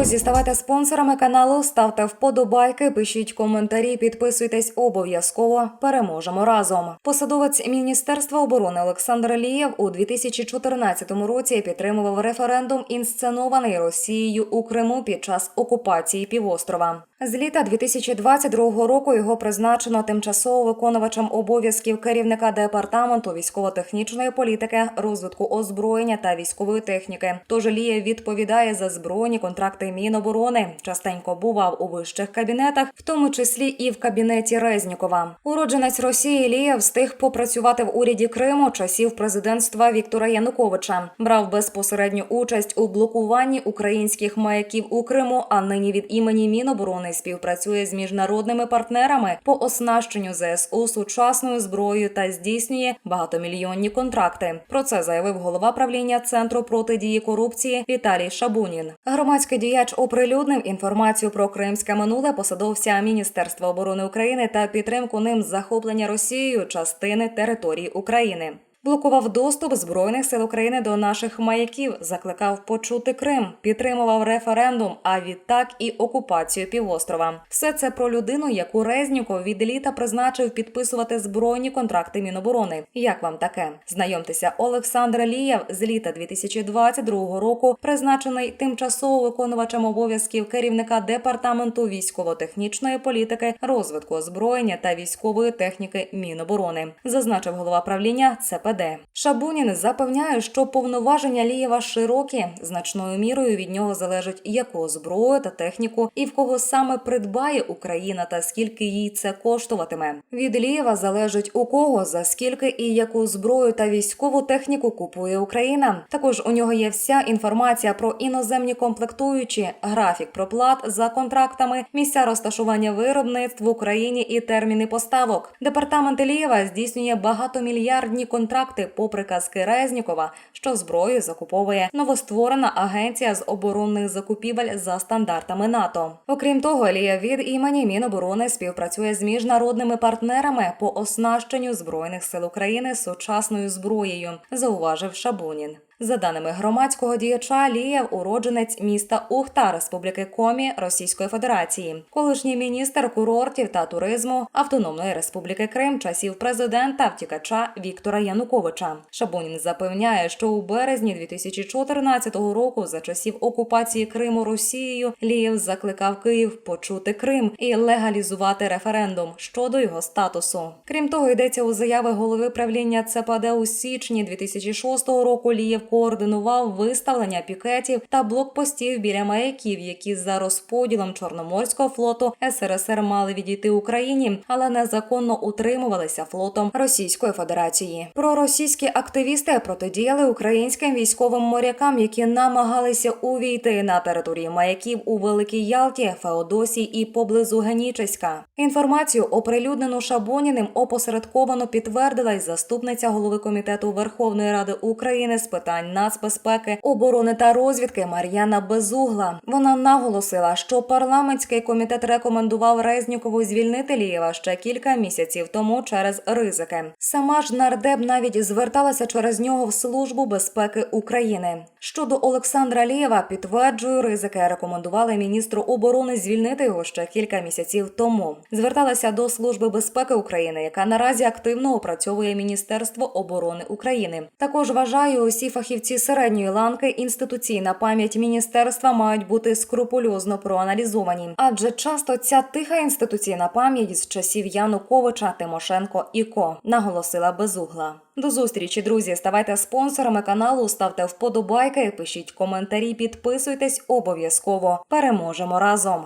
Друзі, ставайте спонсорами каналу, ставте вподобайки, пишіть коментарі, підписуйтесь обов'язково. Переможемо разом. Посадовець Міністерства оборони Олександр Лієв у 2014 році підтримував референдум, інсценований Росією у Криму під час окупації півострова. З літа 2022 року його призначено тимчасово виконувачем обов'язків керівника департаменту військово-технічної політики, розвитку озброєння та військової техніки. Тож Лієв відповідає за збройні контракти Міноборони. Частенько бував у вищих кабінетах, в тому числі і в кабінеті Резнікова. Уродженець Росії Лієв встиг попрацювати в уряді Криму часів президентства Віктора Януковича. Брав безпосередню участь у блокуванні українських маяків у Криму. А нині від імені Міноборони співпрацює з міжнародними партнерами по оснащенню ЗСУ сучасною зброєю та здійснює багатомільйонні контракти. Про це заявив голова правління центру протидії корупції Віталій Шабунін. Громадський діяч оприлюднив інформацію про кримське минуле посадовця Міністерства оборони України та підтримку ним захоплення Росією частини території України. Блокував доступ збройних сил України до наших маяків, закликав почути Крим, підтримував референдум, а відтак і окупацію півострова. Все це про людину, яку Резніков від літа призначив підписувати збройні контракти Міноборони. Як вам таке? Знайомтеся, Олександр Лієв з літа 2022 року призначений тимчасово виконувачем обов'язків керівника департаменту військово-технічної політики, розвитку озброєння та військової техніки Міноборони, зазначив голова правління ЦПД. Шабунін запевняє, що повноваження Лієва широкі, значною мірою від нього залежить, яку зброю та техніку і в кого саме придбає Україна та скільки їй це коштуватиме. Від Лієва залежить у кого за скільки і яку зброю та військову техніку купує Україна. Також у нього є вся інформація про іноземні комплектуючі, графік проплат за контрактами, місця розташування виробництв в Україні і терміни поставок. Департамент Лієва здійснює багатомільярдні контракти по приказки Резнікова, що зброю закуповує новостворена агенція з оборонних закупівель за стандартами НАТО. Окрім того, Лія від імені Міноборони співпрацює з міжнародними партнерами по оснащенню збройних сил України сучасною зброєю, зауважив Шабунін. За даними громадського діяча, Лієв уродженець міста Ухта Республіки Комі Російської Федерації, колишній міністр курортів та туризму Автономної Республіки Крим часів президента втікача Віктора Януковича. Шабунін запевняє, що у березні 2014 року, за часів окупації Криму Росією, Лієв закликав Київ почути Крим і легалізувати референдум щодо його статусу. Крім того, йдеться у заяви голови правління ЦПД у січні 2006 року. Лієв координував виставлення пікетів та блокпостів біля маяків, які за розподілом Чорноморського флоту СРСР мали відійти Україні, але незаконно утримувалися флотом Російської Федерації. Проросійські активісти протидіяли українським військовим морякам, які намагалися увійти на території маяків у Великій Ялті, Феодосії і поблизу Генічеська. Інформацію оприлюднену Шабоніним опосередковано підтвердила й заступниця голови комітету Верховної Ради України з питань нацбезпеки, оборони та розвідки Мар'яна Безугла. Вона наголосила, що парламентський комітет рекомендував Резнюкову звільнити Лієва ще кілька місяців тому через ризики. Сама ж нардеп навіть зверталася через нього в службу безпеки України. Щодо Олександра Лієва, підтверджую ризики. Рекомендували міністру оборони звільнити його ще кілька місяців тому. Зверталася до служби безпеки України, яка наразі активно опрацьовує Міністерство оборони України. Також вважаю, усі фахівці середньої ланки інституційна пам'ять міністерства мають бути скрупульозно проаналізовані, адже часто ця тиха інституційна пам'ять з часів Януковича, Тимошенко і Ко наголосила безугла. До зустрічі, друзі. Ставайте спонсорами каналу, ставте вподобайки, пишіть коментарі, підписуйтесь обов'язково. Переможемо разом.